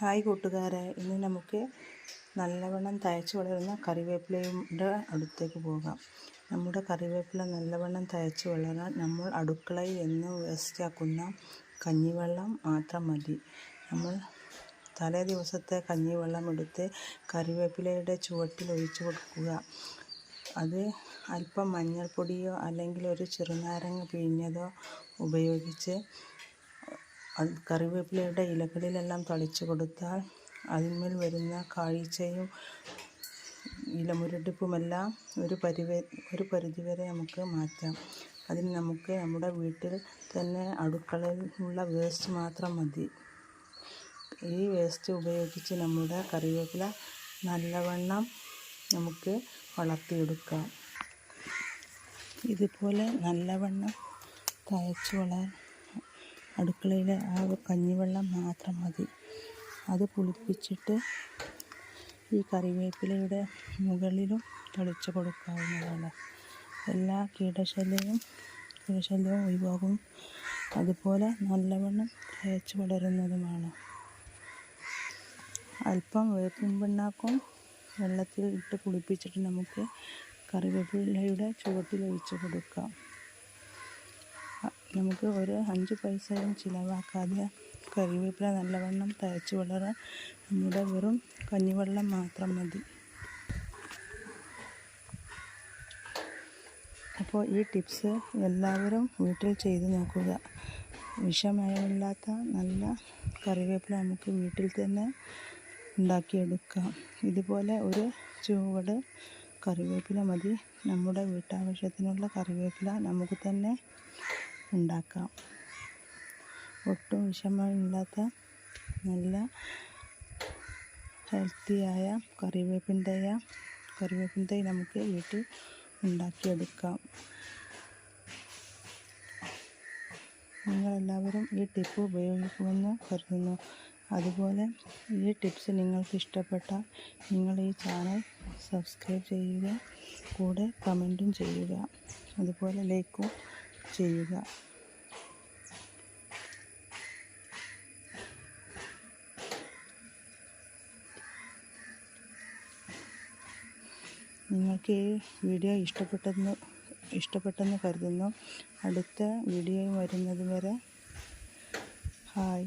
Hi കൂട്ടുകാരെ ഇന്ന് നമുക്ക് നല്ലവണ്ണം തയ്ച്ച് വളരുന്ന കറിവേപ്പിലയുടെ അടുത്തേക്ക് പോകാം. നമ്മുടെ കറിവേപ്പില നല്ലവണ്ണം തയ്ച്ച് വളരാൻ നമ്മൾ അടുക്കളയിൽ എന്ന് വേസ്റ്റാക്കുന്ന കഞ്ഞിവെള്ളം മാത്രം മതി. നമ്മൾ തലേ ദിവസത്തെ കഞ്ഞിവെള്ളം എടുത്ത് കറിവേപ്പിലയുടെ ചുവട്ടിൽ ഒഴിച്ച് കൊടുക്കുക. അത് അല്പം മഞ്ഞൾപ്പൊടിയോ അല്ലെങ്കിൽ ഒരു ചെറുനാരങ്ങ പിഴിഞ്ഞതോ ഉപയോഗിച്ച് അത് കറിവേപ്പിലയുടെ ഇലകളിലെല്ലാം തളിച്ചു കൊടുത്താൽ അതിന്മേൽ വരുന്ന കാഴ്ചയും ഇലമുരടിപ്പുമെല്ലാം ഒരു പരിവ ഒരു പരിധിവരെ നമുക്ക് മാറ്റാം. അതിന് നമുക്ക് നമ്മുടെ വീട്ടിൽ തന്നെ അടുക്കളയിൽ ഉള്ള വേസ്റ്റ് മാത്രം മതി. ഈ വേസ്റ്റ് ഉപയോഗിച്ച് നമ്മുടെ കറിവേപ്പില നല്ലവണ്ണം നമുക്ക് വളർത്തിയെടുക്കാം. ഇതുപോലെ നല്ലവണ്ണം തഴച്ച് വളരാൻ അടുക്കളയിലെ ആ കഞ്ഞിവെള്ളം മാത്രം മതി. അത് പുളിപ്പിച്ചിട്ട് ഈ കറിവേപ്പിലയുടെ മുകളിലും തളിച്ച് കൊടുക്കാവുന്നതാണ്. എല്ലാ കീടശല്യവും കീടശല്യവും ഒഴിവാകും. അതുപോലെ നല്ലവണ്ണം തേച്ച് വളരുന്നതുമാണ്. അല്പം വേപ്പിൻ പിണ്ണാക്കും വെള്ളത്തിൽ ഇട്ട് കുളിപ്പിച്ചിട്ട് നമുക്ക് കറിവേപ്പിലയുടെ ചുവട്ടിൽ ഒഴിച്ച് കൊടുക്കാം. നമുക്ക് ഒരു അഞ്ച് പൈസയും ചിലവാക്കാതെ കറിവേപ്പില നല്ലവണ്ണം തഴച്ച് വളരാൻ നമ്മുടെ വെറും കഞ്ഞിവെള്ളം മാത്രം മതി. അപ്പോൾ ഈ ടിപ്സ് എല്ലാവരും വീട്ടിൽ ചെയ്ത് നോക്കുക. വിഷമയമില്ലാത്ത നല്ല കറിവേപ്പില നമുക്ക് വീട്ടിൽ തന്നെ ഉണ്ടാക്കിയെടുക്കാം. ഇതുപോലെ ഒരു ചുവട് കറിവേപ്പില മതി. നമ്മുടെ വീട്ടാവശ്യത്തിനുള്ള കറിവേപ്പില നമുക്ക് തന്നെ ഉണ്ടാക്കാം. ഒട്ടും വിഷമമില്ലാത്ത നല്ല ഹെൽത്തിയായ കറിവേപ്പിന്റെയ കറിവേപ്പിൻ തൈ നമുക്ക് വീട്ടിൽ ഉണ്ടാക്കിയെടുക്കാം. നിങ്ങളെല്ലാവരും ഈ ടിപ്പ് ഉപയോഗിക്കുമെന്ന് കരുതുന്നു. അതുപോലെ ഈ ടിപ്സ് നിങ്ങൾക്ക് ഇഷ്ടപ്പെട്ടാൽ നിങ്ങൾ ഈ ചാനൽ സബ്സ്ക്രൈബ് ചെയ്യുക കൂടെ കമന്റും ചെയ്യുക. അതുപോലെ ലൈക്കും ചെയ്യുക. നിങ്ങൾക്ക് ഈ വീഡിയോ ഇഷ്ടപ്പെട്ടെന്ന് ഇഷ്ടപ്പെട്ടെന്ന് കരുതുന്നു. അടുത്ത വീഡിയോ വരുന്നത് വരെ ഹായ്.